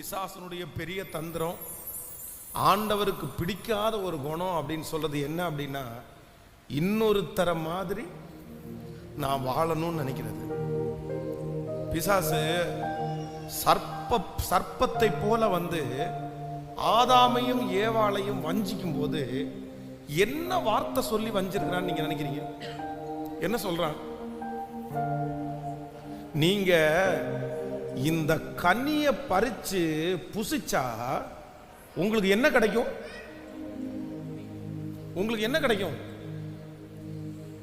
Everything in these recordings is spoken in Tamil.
பிசாசனுடைய பெரிய தந்திரம் ஆண்டவருக்கு பிடிக்காத ஒரு குணம் அப்படின்னு சொல்றது என்ன அப்படின்னா இன்னொரு தர மாதிரி நான் வாழணும்னு நினைக்கிறது. பிசாசு சர்ப்ப சர்ப்பத்தை போல வந்து ஆதாமையும் ஏவாளையும் வஞ்சிக்கும் போது என்ன வார்த்தை சொல்லி வஞ்சிருக்கிறான்னு நீங்க நினைக்கிறீங்க? என்ன சொல்றான்? நீங்க இந்த கன்னியை பறிச்சு புசிச்சா உங்களுக்கு என்ன கிடைக்கும்? உங்களுக்கு என்ன கிடைக்கும்?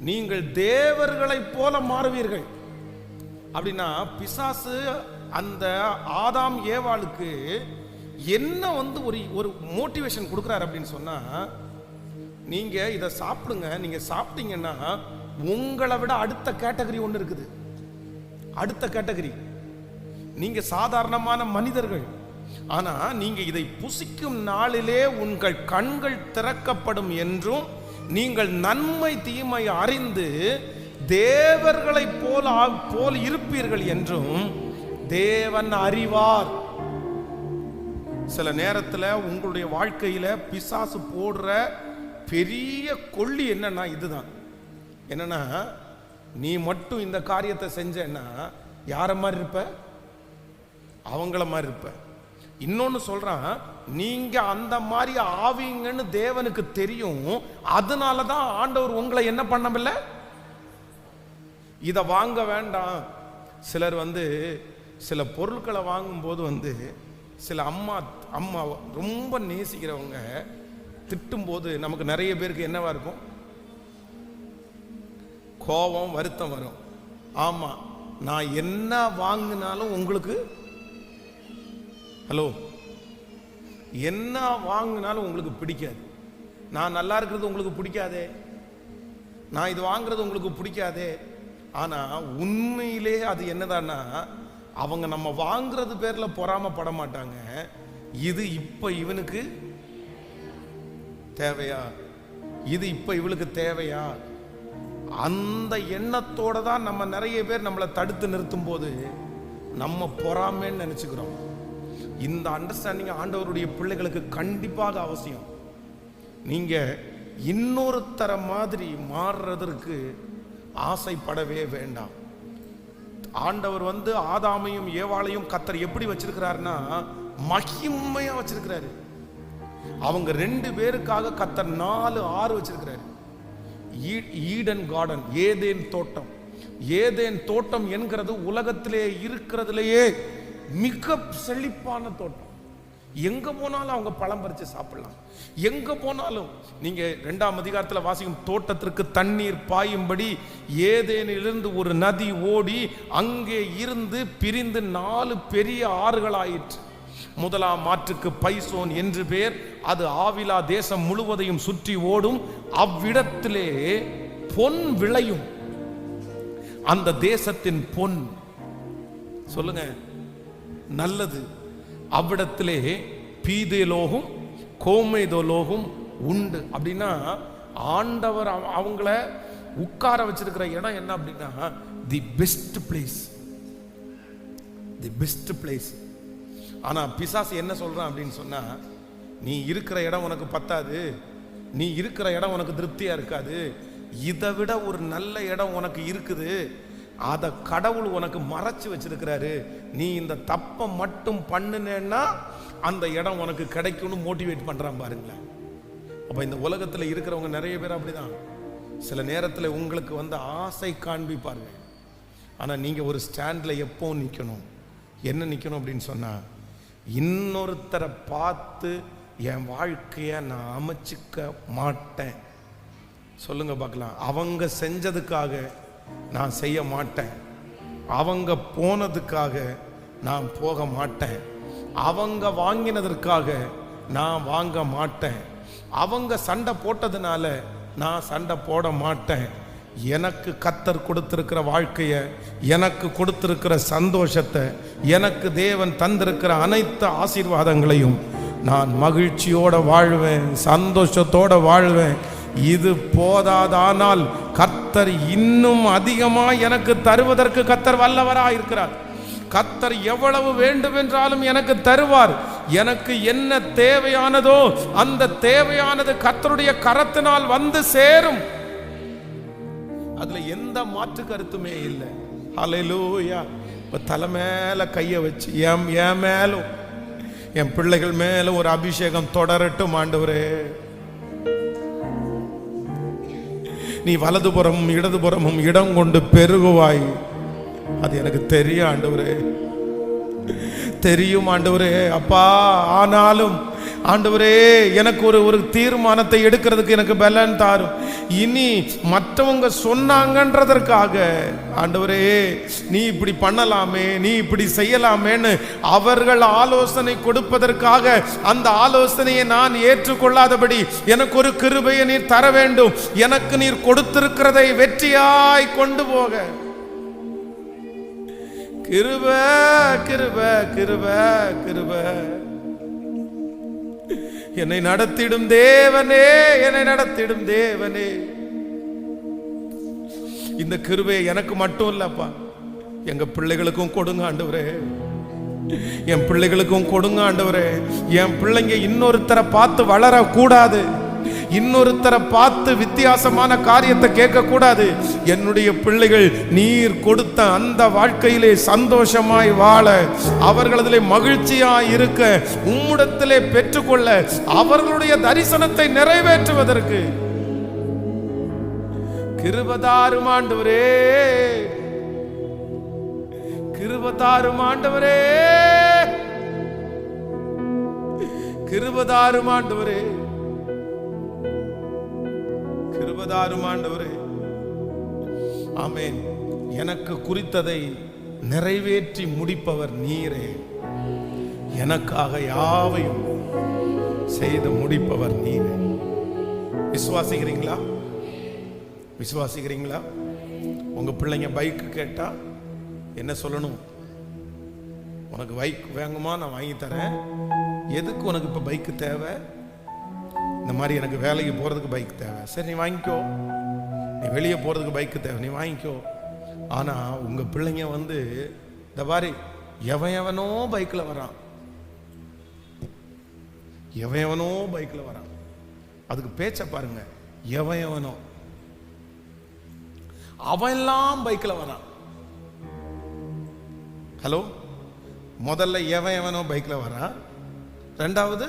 நீங்கள் தேவர்களைப் போல மாறுவீர்கள். அப்படின்னா பிசாசு அந்த ஆதாம் ஏவாளுக்கு என்ன வந்து ஒரு ஒரு மோட்டிவேஷன் கொடுக்குறாரு அப்படின்னு சொன்னா நீங்க இதை சாப்பிடுங்க. நீங்க சாப்பிட்டீங்கன்னா உங்களை விட அடுத்த கேட்டகரி ஒன்று இருக்குது. அடுத்த கேட்டகரி நீங்க சாதாரணமான மனிதர்கள். ஆனா நீங்க இதை புசிக்கும் நாளிலே உங்கள் கண்கள் திறக்கப்படும் என்றும் நீங்கள் நன்மை தீமை அறிந்து தேவர்களைப் போல போல் இருப்பீர்கள் என்றும் தேவன் அறிவார். சில நேரத்தில் உங்களுடைய வாழ்க்கையில் பிசாசு போடுற பெரிய கொள்ளி என்னன்னா இதுதான். என்னன்னா நீ மட்டும் இந்த காரியத்தை செஞ்சேன்னா யார மாதிரி இருப்ப? அவங்கள மாதிரி இருப்பேன் இன்னொன்று சொல்கிறான் நீங்கள் அந்த மாதிரி ஆவீங்கன்னு தேவனுக்கு தெரியும். அதனால தான் ஆண்டவர் உங்களை என்ன பண்ணமில்ல இதை வாங்க வேண்டாம். சிலர் வந்து சில பொருட்களை வாங்கும்போது வந்து சில அம்மா அம்மா ரொம்ப நேசிக்கிறவங்க திட்டும்போது நமக்கு நிறைய பேருக்கு என்னவா இருக்கும்? கோபம் வருத்தம் வரும். ஆமாம் நான் என்ன வாங்கினாலும் உங்களுக்கு ஹலோ என்ன வாங்கினாலும் உங்களுக்கு பிடிக்காது. நான் நல்லா இருக்கிறது உங்களுக்கு பிடிக்காதே? நான் இது வாங்குறது உங்களுக்கு பிடிக்காதே? ஆனால் உண்மையிலே அது என்னதான்னா அவங்க நம்ம வாங்குறது பேரில் பொறாமப்பட மாட்டாங்க இது இப்போ இவனுக்கு தேவையா? இது இப்போ இவளுக்கு தேவையா? அந்த எண்ணத்தோட தான் நம்ம நிறைய பேர் நம்மளை தடுத்து நிறுத்தும் போது நம்ம பொறாமன்னு நினச்சிக்கிறோம். இந்த அண்டர்ஸ்டாண்டிங் ஆண்டவருடைய பிள்ளைகளுக்கு கண்டிப்பாக அவசியம். நீங்க இன்னொருத்தர மாதிரி மாறுறதற்கு ஆசைப்படவே வேண்டாம். ஆண்டவர் வந்து ஆதாமையும் ஏவாளையும் கத்தர் எப்படி வச்சிருக்கிறாருன்னா மகிமையா வச்சிருக்கிறாரு. அவங்க ரெண்டு பேருக்காக கத்தர் நாலு ஆறு வச்சிருக்கிறாரு. ஈ- ஈடன் கார்டன் ஏதேன் தோட்டம். ஏதேன் தோட்டம் என்கிறது உலகத்திலே இருக்கிறதுலேயே மிக செழிப்பான தோட்டம். எங்க போனாலும் அவங்க பழம் பறிச்சு சாப்பிடலாம். எங்க போனாலும் நீங்க ரெண்டாம் அதிகாரத்தில் வாசிக்கும் தோட்டத்திற்கு தண்ணீர் பாயும்படி ஏதேனிலிருந்து ஒரு நதி ஓடி அங்கே இருந்து பிரிந்து நாலு பெரிய ஆறுகளாயிற்று. முதலாம் ஆற்றுக்கு பைசோன் என்று பேர். அது ஆவிலா தேசம் முழுவதையும் சுற்றி ஓடும். அவ்விடத்திலே பொன் விளையும். அந்த தேசத்தின் பொன். சொல்லுங்க. நல்லது. அவ்விடத்திலே பீதேலோகம் கோமேதோலோகும் உண்டு. அப்படின்னா ஆண்டவர் அவ- அவங்கள உட்கார வச்சிருக்கிற இடம் என்ன அப்படின்னா the best place the best place ஆனால் பிசாசு என்ன சொல்கிறான் அப்படின்னு சொன்னால் நீ இருக்கிற இடம் உனக்கு பத்தாது. நீ இருக்கிற இடம் உனக்கு திருப்தியாக இருக்காது. இதை விட ஒரு நல்ல இடம் உனக்கு இருக்குது. அதை கடவுள் உனக்கு மறைச்சு வச்சிருக்கிறாரு. நீ இந்த தப்பை மட்டும் பண்ணுனேன்னா அந்த இடம் உனக்கு கிடைக்கும்னு மோட்டிவேட் பண்ணுறான் பாருங்களேன். அப்போ இந்த உலகத்தில் இருக்கிறவங்க நிறைய பேர் அப்படிதான். சில நேரத்தில் உங்களுக்கு வந்து ஆசை காண்பிப்பாருங்க. ஆனால் நீங்கள் ஒரு ஸ்டாண்டில் எப்போ நிற்கணும் என்ன நிற்கணும் அப்படின்னு சொன்னால் இன்னொருத்தரை பார்த்து என் வாழ்க்கையை நான் அமைச்சிக்க மாட்டேன். சொல்லுங்க பார்க்கலாம். அவங்க செஞ்சதுக்காக நான் செய்ய மாட்டேன். அவங்க போனதுக்காக நான் போக மாட்டேன். அவங்க வாங்கினதற்காக நான் வாங்க மாட்டேன். அவங்க சண்டை போட்டதுனால நான் சண்டை போட மாட்டேன். எனக்கு கத்தர் கொடுத்துருக்கிற வாழ்க்கையை எனக்கு கொடுத்துருக்கிற சந்தோஷத்தை எனக்கு தேவன் தந்திருக்கிற அனைத்து ஆசீர்வாதங்களையும் நான் மகிழ்ச்சியோட வாழ்வேன் சந்தோஷத்தோட வாழ்வேன். இது போதாதானால் கத்தர் இன்னும் அதிகமா எனக்கு தருவதற்கு கத்தர் வல்லவராக இருக்கிறார். கத்தர் எவ்வளவு வேண்டுமென்றாலும் எனக்கு தருவார். எனக்கு என்ன தேவையானதோ அந்த தேவையானது கத்தருடைய கரத்தினால் வந்து சேரும். அதுல எந்த மாற்று கருத்துமே இல்லை. அலையிலூயா தலை மேல கைய வச்சு என் என் மேலும் என் பிள்ளைகள் மேலும் ஒரு அபிஷேகம் தொடரட்டும் ஆண்டவரே. நீ வலதுபுறமும் இடதுபுறமும் இடம் கொண்டு பெருகுவாய். அது எனக்கு தெரியும் ஆண்டவரே. தெரியும் ஆண்டவரே. அப்பா ஆனாலும் ஆண்டவரே எனக்கு ஒரு ஒரு தீர்மானத்தை எடுக்கிறதுக்கு எனக்கு பலன் தாரும். இனி மற்றவங்க சொன்னாங்கன்றதற்காக ஆண்டவரே நீ இப்படி பண்ணலாமே நீ இப்படி செய்யலாமேன்னு அவர்கள் ஆலோசனை கொடுப்பதற்காக அந்த ஆலோசனையை நான் ஏற்றுக்கொள்ளாதபடி எனக்கு ஒரு கிருபையை நீர் தர வேண்டும். எனக்கு நீர் கொடுத்திருக்கிறதை வெற்றியாய் கொண்டு போக. கிருப கிருப கிருப கிருப. என்னை நடத்திடும் தேவனே என்னை நடத்திடும் தேவனே. இந்த கிருபையை எனக்கு மட்டும் இல்லப்பா. எங்க பிள்ளைகளுக்கும் கொடுங்க ஆண்டவரே. என் பிள்ளைகளுக்கும் கொடுங்க ஆண்டவரே. என் பிள்ளைங்க இன்னொருத்தரை பார்த்து வளரக்கூடாது. இன்னொருத்தரை பார்த்து வித்தியாசமான காரியத்தை கேட்கக்கூடாது. என்னுடைய பிள்ளைகள் நீர் கொடுத்த அந்த வாழ்க்கையிலே சந்தோஷமாய் வாழ அவர்களதிலே மகிழ்ச்சியாய் இருக்க உம்முடத்திலே பெற்றுக்கொள்ள அவர்களுடைய தரிசனத்தை நிறைவேற்றுவதற்கு. கிருபதாரும் ஆண்டவரே கிருபதாரும் ஆண்டவரே கிருபதாரும் ஆண்டவரே. கிருபதாரும் ஆண்டவரே. ஆமேன். எனக்கு குறித்ததை நிறைவேற்றி முடிப்பவர் நீரே. எனக்காக யாவையும் செய்து முடிப்பவர் நீரே. விசுவாசிக்கிறீங்களா? விசுவாசிக்கிறீங்களா? உங்க பிள்ளைங்க பைக் கேட்டா என்ன சொல்லணும்? உனக்கு பைக் வேங்குமா நான் வாங்கி தரேன். எதுக்கு உனக்கு இப்போ பைக்கு தேவை? இந்த மாதிரி எனக்கு வேலைக்கு போகிறதுக்கு பைக் தேவை. சரி நீ வாங்கிக்கோ. நீ வெளியே போகிறதுக்கு பைக்கு தேவை. நீ வாங்கிக்கோ. ஆனால் உங்கள் பிள்ளைங்க வந்து இந்த மாதிரி எவன் எவனோ பைக்கில் வரான். எவன் எவனோ பைக்கில் வரான். அதுக்கு பேச்சை பாருங்க. எவன் எவனோ. அவன் எல்லாம் பைக்கில் வரான். ஹலோ முதல்ல எவன் எவனோ பைக்கில் வரான்? ரெண்டாவது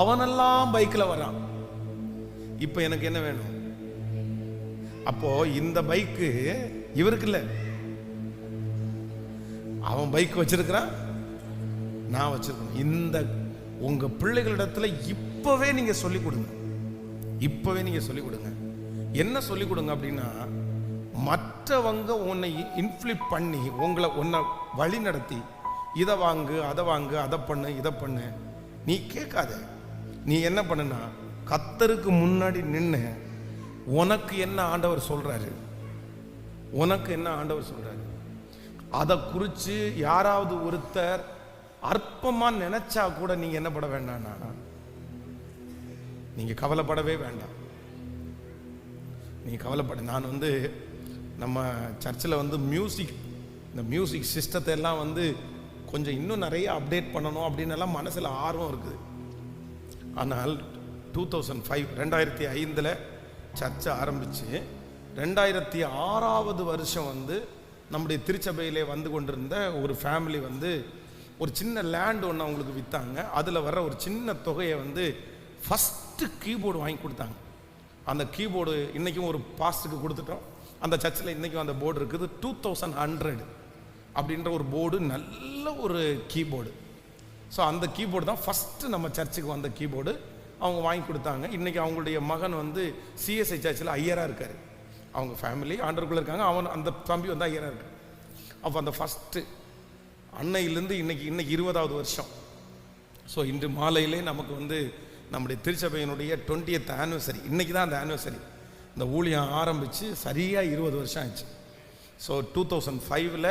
அவனெல்லாம் பைக்கில் வரான் இப்போ எனக்கு என்ன வேணும்? அப்போ இந்த பைக்கு இவருக்கு இல்லை. அவன் பைக் வச்சிருக்கிறான் நான் வச்சிருக்கேன் இந்த உங்க பிள்ளைகளிடத்துல இப்பவே நீங்க சொல்லி கொடுங்க. இப்பவே நீங்க சொல்லி கொடுங்க. என்ன சொல்லி கொடுங்க அப்படின்னா மற்றவங்க உன்னை இன்ஃப்ளிப் பண்ணி உங்களை உன்னை வழி நடத்தி இதை வாங்கு அதை வாங்கு அதை பண்ணு இதை பண்ணு நீ கேட்காத. நீ என்ன பண்ணுனா கத்தருக்கு முன்னாடி நின்று உனக்கு என்ன ஆண்டவர் சொல்கிறாரு உனக்கு என்ன ஆண்டவர் சொல்கிறாரு அதை குறித்து யாராவது ஒருத்தர் அற்பமாக நினச்சா கூட நீங்கள் என்ன பட வேண்டாம்னா நீங்கள் கவலைப்படவே வேண்டாம். நீங்கள் கவலைப்பட நான் வந்து நம்ம சர்ச்சில் வந்து மியூசிக் இந்த மியூசிக் சிஸ்டத்தை எல்லாம் வந்து கொஞ்சம் இன்னும் நிறைய அப்டேட் பண்ணணும் அப்படின்னு எல்லாம் மனசில் ஆர்வம் இருக்குது. ஆனால் டூ தௌசண்ட் ஃபைவ் ரெண்டாயிரத்தி ஐந்தில் சர்ச்சை ஆரம்பித்து ரெண்டாயிரத்தி ஆறாவது வருஷம் வந்து நம்முடைய திருச்சபையிலே வந்து கொண்டிருந்த ஒரு ஃபேமிலி வந்து ஒரு சின்ன லேண்ட் ஒன்று அவங்களுக்கு விற்றாங்க அதில் வர ஒரு சின்ன தொகையை வந்து ஃபஸ்ட்டு கீபோர்டு வாங்கி கொடுத்தாங்க. அந்த கீபோர்டு இன்றைக்கும் ஒரு பாஸ்ட்டுக்கு கொடுத்துட்டோம். அந்த சர்ச்சில் இன்றைக்கும் அந்த போர்டு இருக்குது. டூ தௌசண்ட் ஹண்ட்ரட் அப்படின்ற ஒரு போர்டு நல்ல ஒரு கீபோர்டு ஸோ அந்த கீபோர்டு தான் ஃபஸ்ட்டு நம்ம சர்ச்சுக்கு வந்த கீபோர்டு அவங்க வாங்கி கொடுத்தாங்க. இன்றைக்கி அவங்களுடைய மகன் வந்து சிஎஸ்ஐ சர்ச்சில் ஐயராக இருக்கார். அவங்க ஃபேமிலி ஆண்டருக்குள்ளே இருக்காங்க. அவன் அந்த தம்பி வந்து ஐயராக இருக்கார் அப்போ அந்த ஃபஸ்ட்டு அன்னையிலேருந்து இன்னைக்கு இன்னைக்கு இருபதாவது வருஷம். ஸோ இன்று மாலையிலே நமக்கு வந்து நம்முடைய திருச்சபையினுடைய டுவெண்ட்டியத் ஆனிவர்சரி இன்றைக்கி தான் அந்த ஆனிவர்சரி இந்த ஊழியம் ஆரம்பித்து சரியாக இருபது வருஷம் ஆச்சு. ஸோ டூ தௌசண்ட் ஃபைவ்ல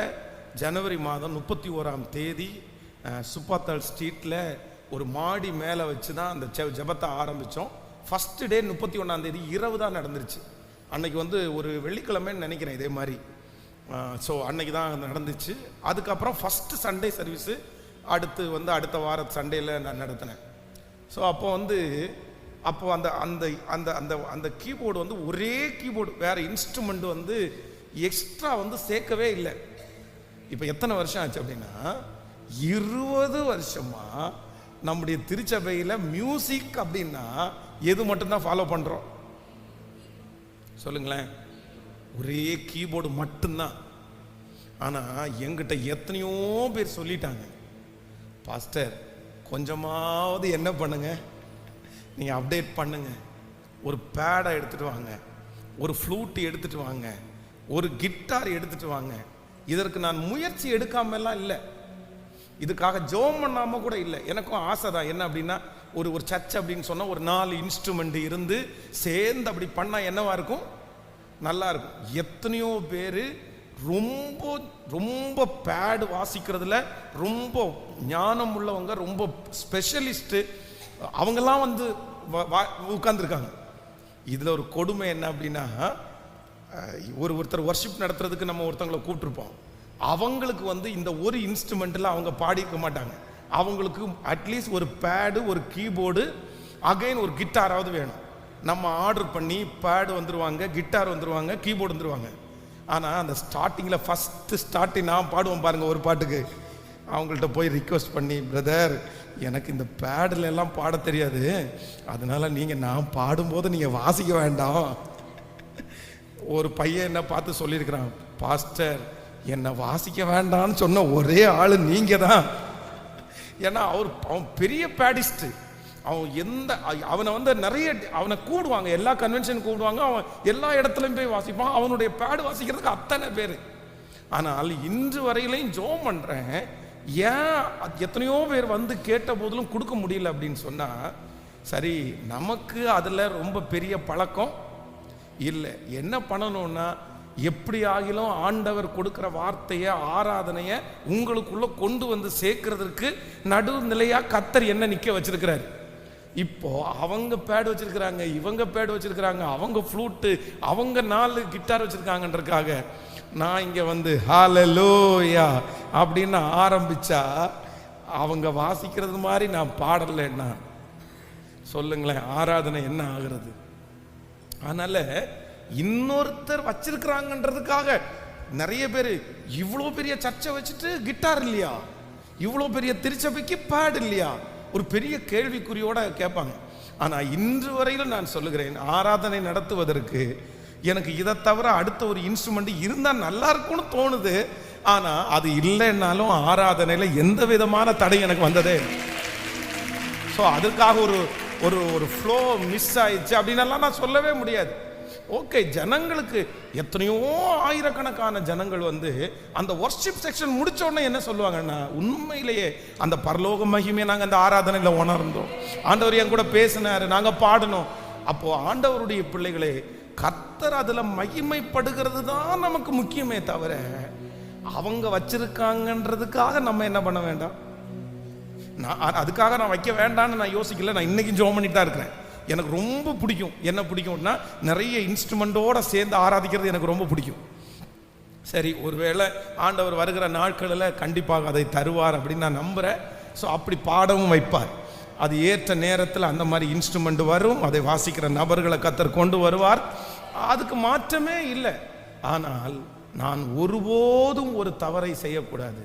ஜனவரி மாதம் முப்பத்தி ஓராம் தேதி சுப்பாத்தாள் ஸ்ட்ரீட்டில் ஒரு மாடி மேலே வச்சு தான் அந்த ஜெ ஜெபத்தை ஆரம்பித்தோம் ஃபஸ்ட்டு டே முப்பத்தி ஒன்றாம் தேதி இரவு தான் நடந்துருச்சு. அன்னைக்கு வந்து ஒரு வெள்ளிக்கிழமைன்னு நினைக்கிறேன் இதே மாதிரி. ஸோ அன்னைக்கு தான் நடந்துச்சு. அதுக்கப்புறம் ஃபஸ்ட்டு சண்டே சர்வீஸு அடுத்து வந்து அடுத்த வார சண்டேயில் நான் நடத்தினேன். ஸோ அப்போ வந்து அப்போ அந்த அந்த அந்த அந்த அந்த கீபோர்டு வந்து ஒரே கீபோர்டு வேறு இன்ஸ்ட்ருமெண்ட் வந்து எக்ஸ்ட்ரா வந்து சேர்க்கவே இல்லை. இப்போ எத்தனை வருஷம் ஆச்சு அப்படின்னா இருபது வருஷமா நம்முடைய திருச்சபையில் மியூசிக் அப்படின்னா எது மட்டும்தான் ஃபாலோ பண்ணுறோம் சொல்லுங்களேன். ஒரே கீபோர்டு மட்டும்தான். ஆனால் எங்கிட்ட எத்தனையோ பேர் சொல்லிட்டாங்க. பாஸ்டர் கொஞ்சமாவது என்ன பண்ணுங்க? நீங்கள் அப்டேட் பண்ணுங்க. ஒரு பேடை எடுத்துகிட்டு வாங்க. ஒரு ஃப்ளூட்டு எடுத்துகிட்டு வாங்க. ஒரு கிட்டார் எடுத்துகிட்டு வாங்க. இதற்கு நான் முயற்சி எடுக்காமலாம் இல்லை. இதுக்காக ஜோம் பண்ணாமல் கூட இல்லை. எனக்கும் ஆசை தான். என்ன அப்படின்னா ஒரு ஒரு சர்ச் அப்படின்னு சொன்னால் ஒரு நாலு இன்ஸ்ட்ருமெண்ட் இருந்து சேர்ந்து அப்படி பண்ணால் என்னவா இருக்கும்? நல்லா இருக்கும். எத்தனையோ பேர் ரொம்ப ரொம்ப பேடு வாசிக்கிறதுல ரொம்ப ஞானம் உள்ளவங்க ரொம்ப ஸ்பெஷலிஸ்ட்டு அவங்கெல்லாம் வந்து உட்காந்துருக்காங்க இதில் ஒரு கொடுமை என்ன அப்படின்னா ஒரு ஒருத்தர் ஒர்ஷிப் நடத்துறதுக்கு நம்ம ஒருத்தவங்களை கூப்பிட்டுருப்போம். அவங்களுக்கு வந்து இந்த ஒரு இன்ஸ்ட்ருமெண்ட்டில் அவங்க பாடியிருக்க மாட்டாங்க. அவங்களுக்கு அட்லீஸ்ட் ஒரு பேடு ஒரு கீபோர்டு அகைன் ஒரு கிட்டாராவது வேணும். நம்ம ஆர்டர் பண்ணி பேடு வந்துடுவாங்க கிட்டார் வந்துடுவாங்க கீபோர்டு வந்துடுவாங்க ஆனால் அந்த ஸ்டார்டிங்கில் ஃபஸ்ட்டு ஸ்டார்டிங் நான் பாடுவோம் பாருங்கள் ஒரு பாட்டுக்கு. அவங்கள்ட்ட போய் ரிக்வெஸ்ட் பண்ணி பிரதர் எனக்கு இந்த பேடில் எல்லாம் பாட தெரியாது. அதனால நீங்கள் நான் பாடும்போது நீங்கள் வாசிக்க வேண்டாம். ஒரு பையன் என்ன பார்த்து சொல்லியிருக்கிறான் பாஸ்டர் என்னை வாசிக்க வேண்டாம்னு சொன்ன ஒரே ஆள் நீங்க தான் ஏன்னா அவர் அவன் பெரிய பேடிஸ்ட் அவன் எந்த அவனை வந்து நிறைய அவனை கூடுவாங்க எல்லா கன்வென்ஷன் கூடுவாங்க அவன் எல்லா இடத்துலையும் போய் வாசிப்பான். அவனுடைய பேடு வாசிக்கிறதுக்கு அத்தனை பேர். ஆனால் இன்று வரையிலையும் ஜோம் பண்ணுறேன் ஏன் எத்தனையோ பேர் வந்து கேட்ட போதிலும் கொடுக்க முடியல அப்படின்னு சொன்னால் சரி நமக்கு அதில் ரொம்ப பெரிய பழக்கம். இல்லை. என்ன பண்ணணும்னா எப்படி ஆகிலும் ஆண்டவர் கொடுக்குற வார்த்தையை ஆராதனையை உங்களுக்குள்ளே கொண்டு வந்து சேர்க்கறதற்கு நடுநிலையாக கத்தர் என்ன நிற்க வச்சிருக்கிறாரு? இப்போ அவங்க பேட் வச்சிருக்கிறாங்க இவங்க பேட் வச்சிருக்கிறாங்க அவங்க ஃப்ளூட்டு அவங்க நாலு கிட்டார் வச்சிருக்காங்கன்றதுக்காக நான் இங்கே வந்து ஹாலலோயா அப்படின்னு ஆரம்பிச்சா அவங்க வாசிக்கிறது மாதிரி நான் பாடலைன்னா சொல்லுங்களேன் ஆராதனை என்ன ஆகிறது? அதனால இன்னொருத்தர் வச்சிருக்கிறாங்கன்றதுக்காக நிறைய பேர் இவ்வளோ பெரிய சர்ச்சை வச்சுட்டு கிட்டார் இல்லையா? இவ்வளோ பெரிய திருச்சபைக்கு பேட் இல்லையா? ஒரு பெரிய கேள்விக்குறியோட கேட்பாங்க. ஆனால் இன்று வரையிலும் நான் சொல்லுகிறேன் ஆராதனை நடத்துவதற்கு எனக்கு இதை தவிர அடுத்த ஒரு இன்ஸ்ட்ருமெண்ட் இருந்தால் நல்லா இருக்கும்னு தோணுது. ஆனால் அது இல்லைன்னாலும் ஆராதனையில் எந்த விதமான தடை எனக்கு வந்ததே ஸோ அதுக்காக ஒரு ஒரு ஒரு ஃப்ளோ மிஸ் ஆயிடுச்சு அப்படின்னலாம் நான் சொல்லவே முடியாது. ஓகே ஜனங்களுக்கு எத்தனையோ ஆயிரக்கணக்கான ஜனங்கள் வந்து அந்த ஒர்ஷிப் செக்ஷன் முடிச்ச உடனே என்ன சொல்லுவாங்கன்னா உண்மையிலேயே அந்த பரலோக மகிமையை நாங்கள் அந்த ஆராதனையில் உணர்ந்தோம். ஆண்டவர் என் கூட பேசினார் நாங்கள் பாடினோம். அப்போது ஆண்டவருடைய பிள்ளைகளே கர்த்தர் அதில் மகிமைப்படுகிறது தான் நமக்கு முக்கியமே தவிர அவங்க வச்சிருக்காங்கன்றதுக்காக நம்ம என்ன பண்ண வேண்டாம்? நான் அதுக்காக நான் வைக்க வேண்டாம்னு நான் யோசிக்கல. நான் இன்னைக்கும் ஜோம் பண்ணிட்டு தான் இருக்கிறேன். எனக்கு ரொம்ப பிடிக்கும். என்ன பிடிக்கும்னா நிறைய இன்ஸ்ட்ருமெண்ட்டோடு சேர்ந்து ஆராதிக்கிறது எனக்கு ரொம்ப பிடிக்கும். சரி ஒருவேளை ஆண்டவர் வருகிற நாட்களில் கண்டிப்பாக அதை தருவார் அப்படின்னு நான் நம்புகிறேன் ஸோ அப்படி பாடவும் வைப்பார். அது ஏற்ற நேரத்தில் அந்த மாதிரி இன்ஸ்ட்ருமெண்ட் வரும். அதை வாசிக்கிற நபர்களை கத்தர் கொண்டு வருவார். அதுக்கு மாற்றமே இல்லை. ஆனால் நான் ஒருபோதும் ஒரு தவறை செய்யக்கூடாது.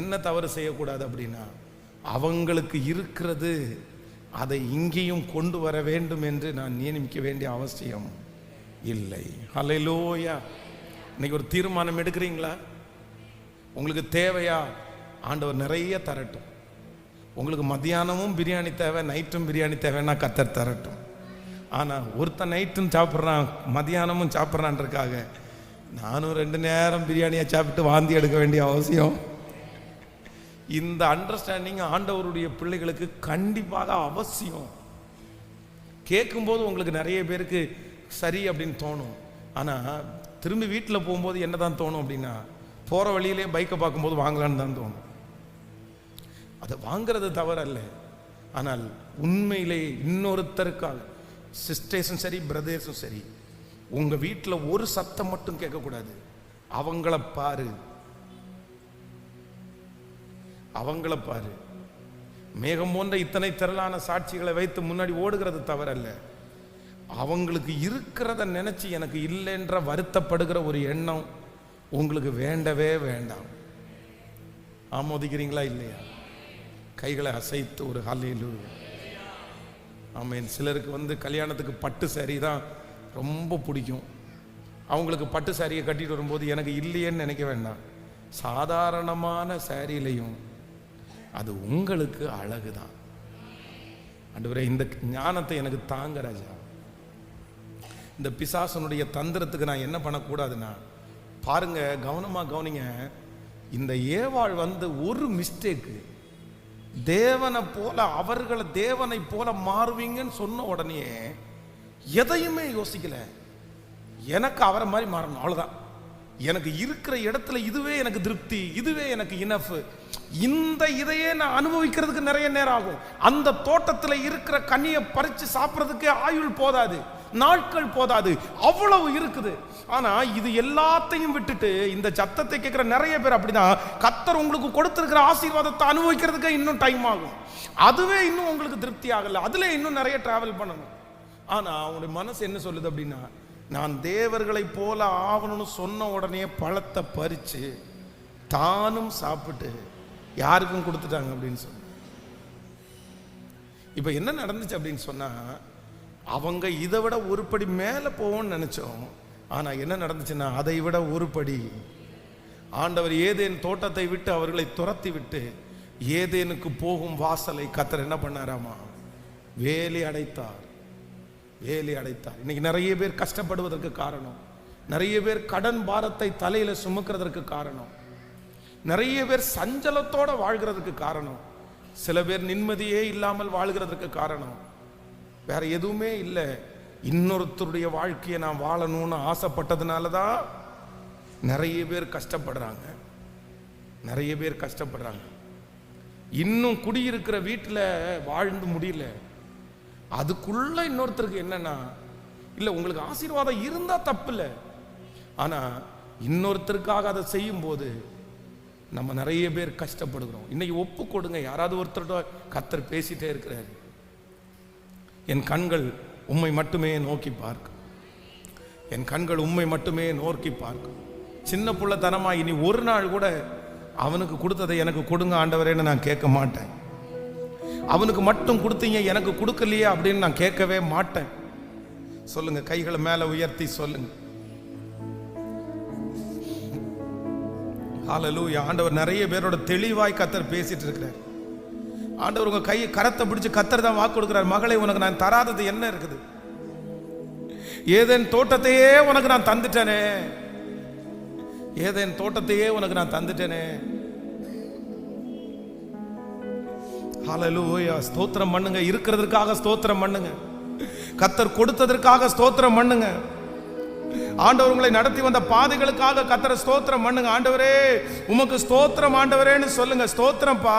என்ன தவறு செய்யக்கூடாது அப்படின்னா அவங்களுக்கு இருக்கிறது அதை இங்கேயும் கொண்டு வர வேண்டும் என்று நான் நியமிக்க வேண்டிய அவசியம் இல்லை. ஹalleluya. இன்னைக்கு ஒரு தீர்மானம் எடுக்கிறீங்களா? உங்களுக்கு தேவையா? ஆண்டவர் நிறைய தரட்டும். உங்களுக்கு மத்தியானமும் பிரியாணி தேவை நைட்டும் பிரியாணி தேவைன்னா கத்தர் தரட்டும். ஆனால் ஒருத்தன் நைட்டும் சாப்பிட்றான் மதியானமும் சாப்பிட்றான்றக்காக நானும் ரெண்டு நேரம் பிரியாணியை சாப்பிட்டு வாந்தி எடுக்க வேண்டிய அவசியம் இந்த அண்டர்ஸ்டாண்டிங் ஆண்டவருடைய பிள்ளைகளுக்கு கண்டிப்பாக அவசியம். கேட்கும்போது உங்களுக்கு நிறைய பேருக்கு சரி அப்படின்னு தோணும். ஆனால் திரும்பி வீட்டில் போகும்போது என்ன தான் தோணும் அப்படின்னா போகிற வழியிலே பைக்கை பார்க்கும்போது வாங்கலான்னு தான் தோணும். அதை வாங்கிறது தவறல்ல. ஆனால் உண்மையிலே இன்னொருத்தருக்காக சிஸ்டர்ஸும் சரி பிரதர்ஸும் சரி உங்கள் வீட்டில் ஒரு சத்தம் மட்டும் கேட்கக்கூடாது. அவங்கள பாரு. அவங்கள பாரு. மேகம் போன்ற இத்தனை திரளான சாட்சிகளை வைத்து முன்னாடி ஓடுகிறது தவறல்ல. அவங்களுக்கு இருக்கிறத நினைச்சு எனக்கு இல்லைன்ற வருத்தப்படுகிற ஒரு எண்ணம் உங்களுக்கு வேண்டவே வேண்டாம். ஆமோதிக்கிறீங்களா இல்லையா? கைகளை அசைத்து ஒரு ஹல்லேலூ ஆமாம் சிலருக்கு வந்து கல்யாணத்துக்கு பட்டு சாரி தான் ரொம்ப பிடிக்கும். அவங்களுக்கு பட்டு சாரியை கட்டிட்டு வரும்போது எனக்கு இல்லையேன்னு நினைக்க வேண்டாம். சாதாரணமான சாரியிலையும் அது உங்களுக்கு அழகு தான் அன்றுவரே இந்த ஞானத்தை எனக்கு தாங்க ராஜா. இந்த பிசாசனுடைய தந்திரத்துக்கு நான் என்ன பண்ணக்கூடாதுன்னா பாருங்க கவனமாக கவனிங்க. இந்த ஏவாள் வந்து ஒரு மிஸ்டேக்கு தேவனை போல அவர்களை தேவனை போல மாறுவீங்கன்னு சொன்ன உடனே எதையுமே யோசிக்கல. எனக்கு அவரை மாதிரி மாறணும். அவ்வளோதான் எனக்கு இருக்கிற இடத்துல இதுவே எனக்கு திருப்தி இதுவே எனக்கு இனஃப் இந்த இதையே நான் அனுபவிக்கிறதுக்கு நிறைய நேரம் ஆகும். அந்த தோட்டத்தில் இருக்கிற கனியை பறித்து சாப்பிட்றதுக்கு ஆயுள் போதாது நாட்கள் போதாது அவ்வளவு இருக்குது. ஆனா இது எல்லாத்தையும் விட்டுட்டு இந்த சத்தத்தை கேட்கிற நிறைய பேர் அப்படிதான் கத்தர் உங்களுக்கு கொடுத்திருக்கிற ஆசீர்வாதத்தை அனுபவிக்கிறதுக்கு இன்னும் டைம் ஆகும். அதுவே இன்னும் உங்களுக்கு திருப்தி ஆகல. அதுல இன்னும் நிறைய டிராவல் பண்ணணும். ஆனா உங்களுடைய மனசு என்ன சொல்லுது அப்படின்னா நான் தேவர்களை போல ஆகணும்னு சொன்ன உடனே பழத்தை பறித்து தானும் சாப்பிட்டு யாருக்கும் கொடுத்துட்டாங்க அப்படின்னு சொன்ன. இப்போ என்ன நடந்துச்சு அப்படின்னு சொன்னால் அவங்க இதை விட ஒரு படி மேலே போவோம்னு நினச்சோம். ஆனால் என்ன நடந்துச்சுன்னா அதை விட ஒரு படி ஆண்டவர் ஏதேன் தோட்டத்தை விட்டு அவர்களை துரத்தி விட்டு ஏதேனுக்கு போகும் வாசலை கத்தர் என்ன பண்ணாராமா? வேலி அடைத்தார். வேலி அடைத்தார். இன்னைக்கு நிறைய பேர் கஷ்டப்படுவதற்கு காரணம். நிறைய பேர் கடன் பாரத்தை தலையில் சுமக்கிறதற்கு காரணம். நிறைய பேர் சஞ்சலத்தோட வாழ்கிறதுக்கு காரணம். சில பேர் நிம்மதியே இல்லாமல் வாழ்கிறதுக்கு காரணம். வேற எதுவுமே இல்லை. இன்னொருத்தருடைய வாழ்க்கையை நான் வாழணும்னு ஆசைப்பட்டதுனால தான் நிறைய பேர் கஷ்டப்படுறாங்க. நிறைய பேர் கஷ்டப்படுறாங்க. இன்னும் குடியிருக்கிற வீட்டில் வாழ்ந்து முடியல. அதுக்குள்ள இன்னொருத்தருக்கு என்னன்னா இல்லை உங்களுக்கு ஆசீர்வாதம் இருந்தால் தப்பு இல்லை ஆனால் இன்னொருத்தருக்காக அதை செய்யும்போது நம்ம நிறைய பேர் கஷ்டப்படுகிறோம். இன்னைக்கு ஒப்பு கொடுங்க. யாராவது ஒருத்தர்கிட்ட கத்தர் பேசிட்டே இருக்கிறாரு. என் கண்கள் உம்மை மட்டுமே நோக்கி பார்க்கும். என் கண்கள் உம்மை மட்டுமே நோக்கி பார்க்கும். சின்ன புள்ளத்தனமா இனி ஒரு நாள் கூட அவனுக்கு கொடுத்ததை எனக்கு கொடுங்க ஆண்டவரேன்னு நான் கேட்க மாட்டேன். அவனுக்கு மட்டும் கொடுத்தீங்க எனக்கு கொடுக்கலையே அப்படின்னு நான் கேட்கவே மாட்டேன். சொல்லுங்க கைகளை மேல உயர்த்தி சொல்லுங்க. ஹalleluya ஆண்டவர் நிறைய பேரோட தெளிவாய் கத்தர் பேசிட்டு இருக்கிறார் ஆண்டவர் உங்க கையை கரத்தை பிடிச்சு கத்தர் தான் வாக்கு கொடுக்கிறார். மகளை உனக்கு நான் தராதது என்ன இருக்குது? ஏதேன் தோட்டத்தையே உனக்கு நான் தந்துட்டேனே. ஏதேன் தோட்டத்தையே உனக்கு நான் தந்துட்டேனே. ஹலலூயா ஸ்தோத்திரம் பண்ணுங்க. இருக்கிறதுக்காக ஸ்தோத்திரம் பண்ணுங்க. கத்தர் கொடுத்ததற்காக ஸ்தோத்திரம் பண்ணுங்க. ஆண்டவர் உங்களை நடத்தி வந்த பாதைகளுக்காக கத்தரை ஸ்தோத்திரம் பண்ணுங்க. ஆண்டவரே உமக்கு ஸ்தோத்திரம் ஆண்டவரேன்னு சொல்லுங்க. ஸ்தோத்திரம்ப்பா